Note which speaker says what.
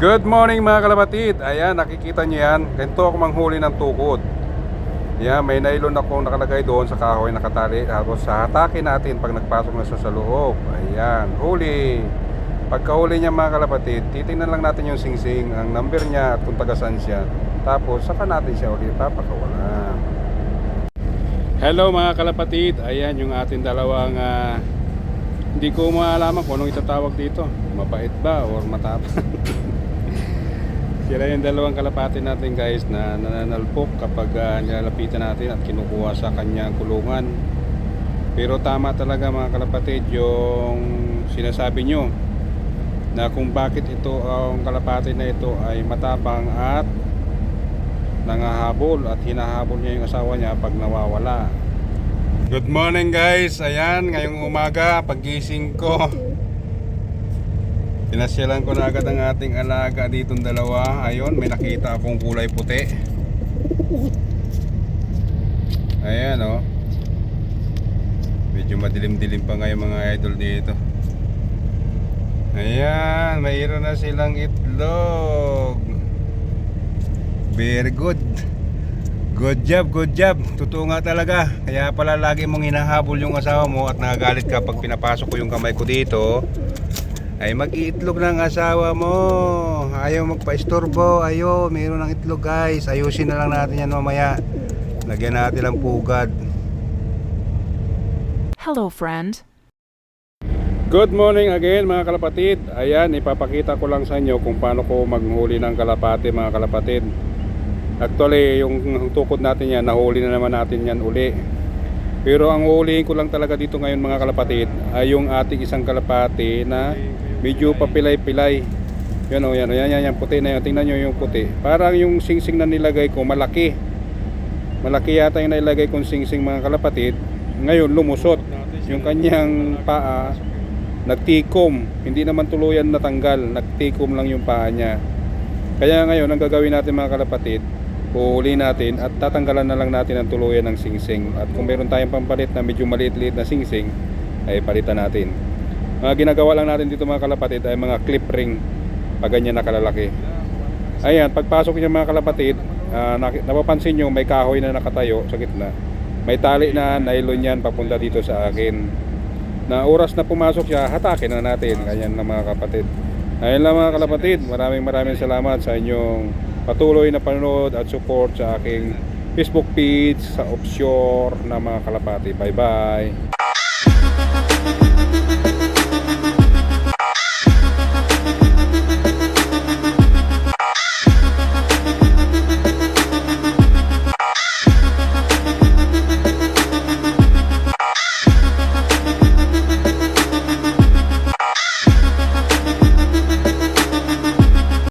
Speaker 1: Good morning mga kalapatid. Ayan, nakikita niyo yan. Ganito ako manghuli ng tukod. Yan, may nylon ako nakalagay doon sa kahoy nakatali. Tapos sa hatakin natin pag nagpasok na siya sa loob. Ayan, huli. Pagkahuli niya mga kalapatid, titingnan lang natin yung singsing, ang number niya at kung taga saan siya. Tapos saka natin siya ulit papakawalan. Hello mga kalapatid. Ayan yung ating dalawang ah, hindi ko maalaman kung anong itatawag dito. Mabait ba or matapang? Sila yung dalawang kalapati natin guys na nananalpok kapag uh, nilalapitan natin at kinukuha sa kanyang kulungan. Pero tama talaga mga kalapatid yung sinasabi nyo na kung bakit ito ang kalapati na ito ay matapang at nangahabol at hinahabol niya yung asawa niya pag nawawala. Good morning guys. Ayan, ngayong umaga paggising ko Pinasyalan ko na agad ang ating alaga ditong dalawa. Ayun, may nakita akong kulay puti. Ayan oh. Medyo madilim-dilim pa ngayon mga idol dito. Ayan, mayroon na silang itlog. Very good. Good job, good job. Totoo nga talaga. Kaya pala lagi mong hinahabol yung asawa mo at nagagalit ka pag pinapasok ko yung kamay ko dito ay mag-iitlog ng asawa mo. Ayaw magpa-istorbo. Ayaw mayroon ng itlog guys. Ayusin na lang natin yan mamaya. Lagyan natin ng pugad.
Speaker 2: Hello, friend.
Speaker 1: Good morning again mga kalapatid. Ayan ipapakita ko lang sa inyo kung paano ko maghuli ng kalapati mga kalapatid. Actually yung tukod natin yan nahuli na naman natin yan uli. Pero ang hulihin ko lang talaga dito ngayon mga kalapatid ay yung ating isang kalapati na medyo papilay-pilay. Yan o, yan yan, yan, yan, puti na yun. Tingnan nyo yung puti. Parang yung singsing na nilagay ko, malaki. Malaki yata yung nilagay kong singsing mga kalapatid. Ngayon, lumusot. Yung kanyang paa, nagtikom. Hindi naman tuluyan natanggal. Nagtikom lang yung paa niya. Kaya ngayon, ang gagawin natin mga kalapatid, Uhuli natin at tatanggalan na lang natin ang tuluyan ng singsing. At kung meron tayong pampalit na medyo maliit-liit na singsing, ay palitan natin. Mga ginagawa lang natin dito mga kalapatid ay mga clip ring pag ganyan nakalalaki. Ayan, pagpasok niya mga kalapatid, uh, napapansin nyo may kahoy na nakatayo sa gitna. May tali na nylon yan papunta dito sa akin. Na oras na pumasok siya, hatakin na natin. Ganyan na mga kapatid. Ayun lang mga kalapatid, maraming maraming salamat sa inyong patuloy na panonood at support sa aking Facebook page sa Offshore na mga kalapati. Bye bye!